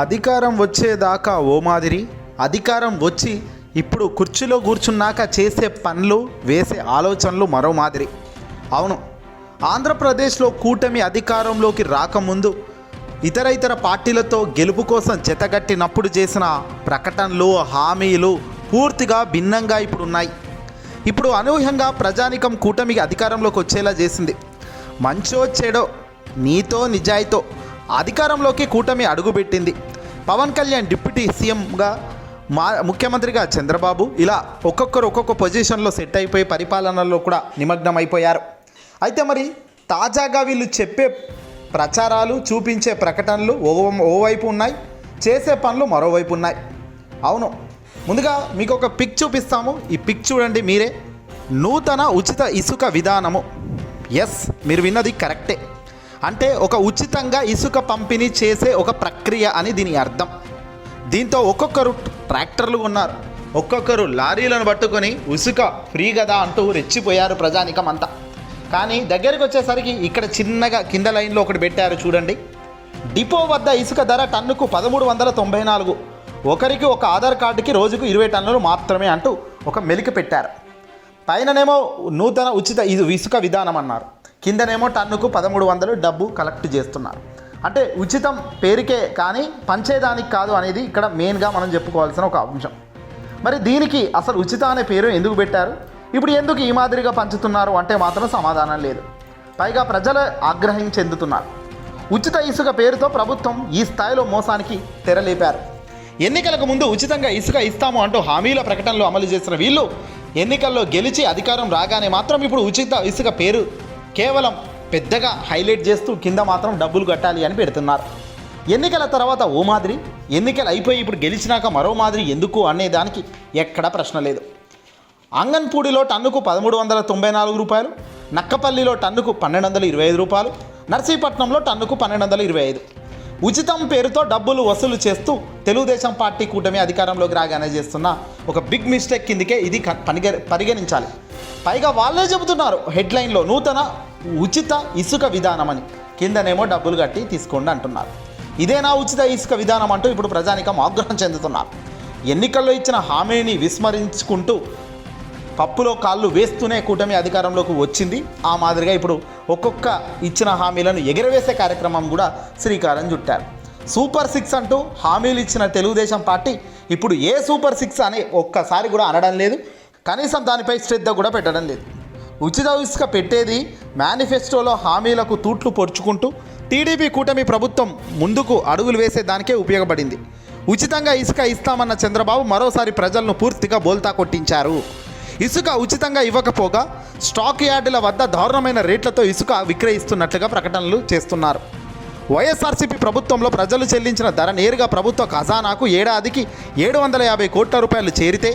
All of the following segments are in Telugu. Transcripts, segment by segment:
అధికారం వచ్చేదాకా ఓ మాదిరి అధికారం వచ్చి ఇప్పుడు కుర్చీలో కూర్చున్నాక చేసే పనులు వేసే ఆలోచనలు మరో మాదిరి. అవును ఆంధ్రప్రదేశ్లో కూటమి అధికారంలోకి రాకముందు ఇతర ఇతర పార్టీలతో గెలుపు కోసం జతగట్టినప్పుడు చేసిన ప్రకటనలు హామీలు పూర్తిగా భిన్నంగా ఇప్పుడు ఉన్నాయి ఇప్పుడు అనూహ్యంగా ప్రజానికం కూటమికి అధికారంలోకి వచ్చేలా చేసింది. మంచో చెడో నీతో నిజాయితో అధికారంలోకి కూటమి అడుగుపెట్టింది. పవన్ కళ్యాణ్ డిప్యూటీ సీఎంగా మా ముఖ్యమంత్రిగా చంద్రబాబు ఇలా ఒక్కొక్కరు ఒక్కొక్క పొజిషన్లో సెట్ అయిపోయి పరిపాలనలో కూడా నిమగ్నం అయిపోయారు అయితే మరి తాజాగా వీళ్ళు చెప్పే ప్రచారాలు చూపించే ప్రకటనలు ఓ ఓవైపు ఉన్నాయి చేసే పనులు మరోవైపు ఉన్నాయి. అవును ముందుగా మీకు ఒక పిక్ చూపిస్తాము. ఈ పిక్ చూడండి మీరే. నూతన ఉచిత ఇసుక విధానము. ఎస్ మీరు విన్నది కరెక్టే. అంటే ఒక ఉచితంగా ఇసుక పంపిణీ చేసే ఒక ప్రక్రియ అని దీని అర్థం. దీంతో ఒక్కొక్కరు ట్రాక్టర్లు ఉన్నారు ఒక్కొక్కరు లారీలను పట్టుకొని ఇసుక ఫ్రీ కదా అంటూ రెచ్చిపోయారు ప్రజానికం అంతా. కానీ దగ్గరికి వచ్చేసరికి ఇక్కడ చిన్నగా కింద లైన్లో ఒకటి పెట్టారు చూడండి. డిపో వద్ద ఇసుక ధర టన్నుకు పదమూడు వందల తొంభై నాలుగు. ఒకరికి ఒక ఆధార్ కార్డుకి రోజుకు ఇరవై టన్నులు మాత్రమే అంటూ ఒక మెలిక పెట్టారు. పైననేమో నూతన ఉచిత ఇది ఇసుక విధానం అన్నారు. కిందనేమో టన్నుకు పదమూడు వందలు డబ్బు కలెక్ట్ చేస్తున్నారు. అంటే ఉచితం పేరుకే కానీ పంచేదానికి కాదు అనేది ఇక్కడ మెయిన్గా మనం చెప్పుకోవాల్సిన ఒక అంశం. మరి దీనికి అసలు ఉచిత అనే పేరు ఎందుకు పెట్టారు? ఇప్పుడు ఎందుకు ఈ మాదిరిగా పంచుతున్నారు అంటే మాత్రం సమాధానం లేదు. పైగా ప్రజలు ఆగ్రహం చెందుతున్నారు. ఉచిత ఇసుక పేరుతో ప్రభుత్వం ఈ స్థాయిలో మోసానికి తెరలేపారు. ఎన్నికలకు ముందు ఉచితంగా ఇసుక ఇస్తాము అంటూ హామీల ప్రకటనలు అమలు చేసిన వీళ్ళు ఎన్నికల్లో గెలిచి అధికారం రాగానే మాత్రం ఇప్పుడు ఉచిత ఇసుక పేరు కేవలం పెద్దగా హైలైట్ చేస్తూ కింద మాత్రం డబ్బులు కట్టాలి అని పెడుతున్నారు. ఎన్నికల తర్వాత ఓ మాదిరి ఎన్నికలు అయిపోయి ఇప్పుడు గెలిచినాక మరో మాదిరి ఎందుకు అనేదానికి ఎక్కడ ఎక్కడా ప్రశ్న లేదు. అంగన్పూడిలో టన్నుకు పదమూడు వందల తొంభై నాలుగు రూపాయలు నక్కపల్లిలో టన్నుకు పన్నెండు వందల ఇరవై ఐదు రూపాయలు నర్సీపట్నంలో టన్నుకు పన్నెండు వందల ఇరవై ఐదు. ఉచితం పేరుతో డబ్బులు వసూలు చేస్తూ తెలుగుదేశం పార్టీ కూటమి అధికారంలోకి రాగానే చేస్తున్న ఒక బిగ్ మిస్టేక్ కిందకే ఇది క- పరిగణించాలి. పైగా వాళ్ళే చెబుతున్నారు హెడ్లైన్లో నూతన ఉచిత ఇసుక విధానం అని. కిందనేమో డబ్బులు కట్టి తీసుకోండి అంటున్నారు. ఇదేనా ఉచిత ఇసుక విధానం అంటూ ఇప్పుడు ప్రజానికం ఆగ్రహం చెందుతున్నారు. ఎన్నికల్లో ఇచ్చిన హామీని విస్మరించుకుంటూ పప్పులో కాళ్ళు వేస్తూనే కూటమి అధికారంలోకి వచ్చింది. ఆ మాదిరిగా ఇప్పుడు ఒక్కొక్క ఇచ్చిన హామీలను ఎగరవేసే కార్యక్రమం కూడా శ్రీకారం చుట్టారు. సూపర్ సిక్స్ అంటూ హామీలు ఇచ్చిన తెలుగుదేశం పార్టీ ఇప్పుడు ఏ సూపర్ సిక్స్ అని ఒక్కసారి కూడా అనడం లేదు. కనీసం దానిపై శ్రద్ధ కూడా పెట్టడం లేదు. ఉచిత ఇసుక పెట్టేది మేనిఫెస్టోలో హామీలకు తూట్లు పొడుచుకుంటూ టీడీపీ కూటమి ప్రభుత్వం ముందుకు అడుగులు వేసే దానికే ఉపయోగపడింది. ఉచితంగా ఇసుక ఇస్తామన్న చంద్రబాబు మరోసారి ప్రజలను పూర్తిగా బోల్తా కొట్టించారు. ఇసుక ఉచితంగా ఇవ్వకపోగా స్టాక్ యార్డుల వద్ద దారుణమైన రేట్లతో ఇసుక విక్రయిస్తున్నట్లుగా ప్రకటనలు చేస్తున్నారు. వైఎస్ఆర్సీపీ ప్రభుత్వంలో ప్రజలు చెల్లించిన ధర నేరుగా ప్రభుత్వ ఖజానాకు ఏడాదికి ఏడు వందల యాభై కోట్ల రూపాయలు చేరితే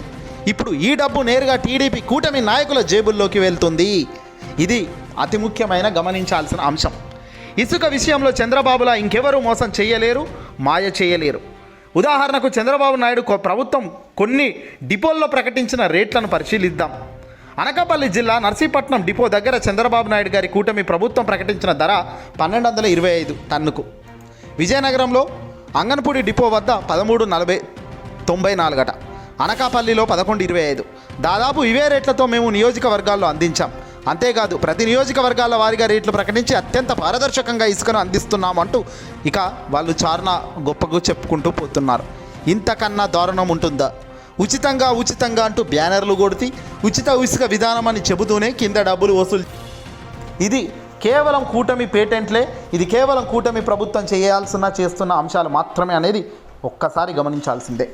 ఇప్పుడు ఈ డబ్బు నేరుగా టీడీపీ కూటమి నాయకుల జేబుల్లోకి వెళ్తుంది. ఇది అతి ముఖ్యమైన గమనించాల్సిన అంశం. ఇసుక విషయంలో చంద్రబాబులా ఇంకెవరూ మోసం చేయలేరు మాయ చేయలేరు. ఉదాహరణకు చంద్రబాబు నాయుడు ప్రభుత్వం కొన్ని డిపోల్లో ప్రకటించిన రేట్లను పరిశీలిద్దాం. అనకాపల్లి జిల్లా నర్సీపట్నం డిపో దగ్గర చంద్రబాబు నాయుడు గారి కూటమి ప్రభుత్వం ప్రకటించిన ధర పన్నెండు వందల ఇరవై ఐదు టన్నుకు. విజయనగరంలో అంగన్పూడి డిపో వద్ద పదమూడు నలభై తొంభై నాలుగట అనకాపల్లిలో పదకొండు ఇరవై ఐదు. దాదాపు ఇవే రేట్లతో మేము నియోజకవర్గాల్లో అందించాం. అంతేకాదు ప్రతి నియోజకవర్గాల వారిగా రేట్లు ప్రకటించి అత్యంత పారదర్శకంగా ఇసుకను అందిస్తున్నామంటూ ఇక వాళ్ళు చారణ గొప్పగా చెప్పుకుంటూ పోతున్నారు. ఇంతకన్నా దారుణం ఉంటుందా? ఉచితంగా ఉచితంగా అంటూ బ్యానర్లు కొడితే ఉచిత ఇసుక విధానం అని చెబుతూనే కింద డబ్బులు వసూలు ఇది కేవలం కూటమి పేటెంట్లే ఇది కేవలం కూటమి ప్రభుత్వం చేయాల్సిన చేస్తున్న అంశాలు మాత్రమే అనేది ఒక్కసారి గమనించాల్సిందే.